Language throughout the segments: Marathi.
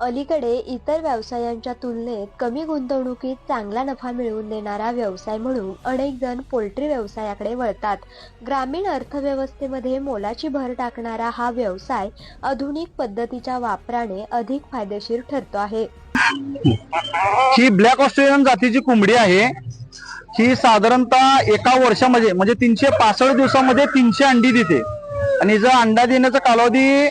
अलीकडे इतर व्यवसायांच्या तुलनेत कमी गुंतवणुकीत चांगला नफा मिळवून देणारा व्यवसाय म्हणून अनेक जण पोल्ट्री व्यवसायाकडे वळतात. ग्रामीण अर्थव्यवस्थेमध्ये मोलाची भर टाकणारा हा व्यवसाय आधुनिक पद्धतीच्या वापराने अधिक फायदेशीर ठरतो आहे. ही ब्लॅक ऑस्ट्रेलियन जातीची कोंबडी आहे. ही साधारणतः एका वर्षामध्ये म्हणजे तीनशे पासष्ट दिवसामध्ये तीनशे अंडी देते. आणि जर अंडा देण्याचा कालावधी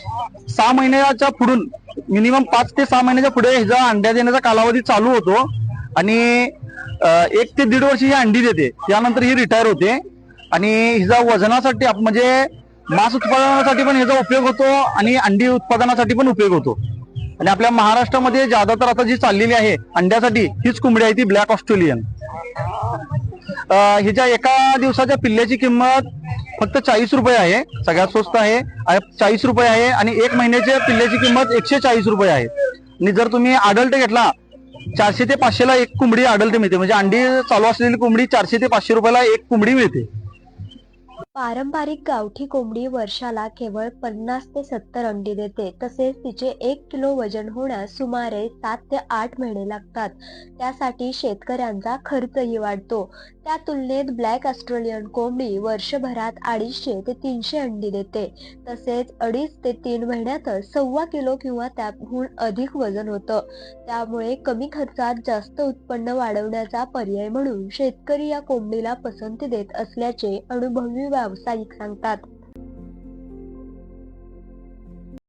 सहा महिन्याच्या पुढून मिनिमम पाच ते सहा महिन्याच्या पुढे हिचा अंड्या देण्याचा कालावधी चालू होतो. आणि एक ते दीड वर्ष ही अंडी देते. त्यानंतर ही रिटायर होते. आणि हिचा वजनासाठी म्हणजे मांस उत्पादनासाठी पण हिचा उपयोग होतो आणि अंडी उत्पादनासाठी पण उपयोग होतो. आणि आपल्या महाराष्ट्रामध्ये ज्यादातर आता जी चाललेली आहे अंड्यासाठी हीच कोंबडी आहे ती ब्लॅक ऑस्ट्रेलियन हिच्या एका दिवसाच्या पिल्ल्याची किंमत फक्त चाळीस रुपये आहे. सगळ्यात स्वस्त आहे. चाळीस रुपये आहे आणि एक महिन्याच्या पिल्ल्याची किंमत एकशे चाळीस रुपये आहे. आणि जर तुम्ही अडल्ट घेतला चारशे ते पाचशेला एक कोंबडी अडल्ट मिळते. म्हणजे अंडी चालू असलेली कोंबडी चारशे ते पाचशे रुपयाला एक कोंबडी मिळते. पारंपरिक गावठी कोंबडी वर्षाला केवळ पन्नास ते सत्तर अंडी देते. तसेच तिचे एक किलो वजन होण्यास सुमारे सात ते आठ महिने लागतात. त्यासाठी शेतकऱ्यांचा खर्चही वाढतो. त्या तुलनेत ब्लॅक ऑस्ट्रेलियन कोंबडी वर्षभरात अडीचशे ते तीनशे अंडी देते. तसेच अडीच ते तीन महिन्यातच सव्वा किलो किंवा त्याहून अधिक वजन होतं. त्यामुळे कमी खर्चात जास्त उत्पन्न वाढवण्याचा पर्याय म्हणून शेतकरी या कोंबडीला पसंती देत असल्याचे अनुभवी व्यावसायिक सांगतात.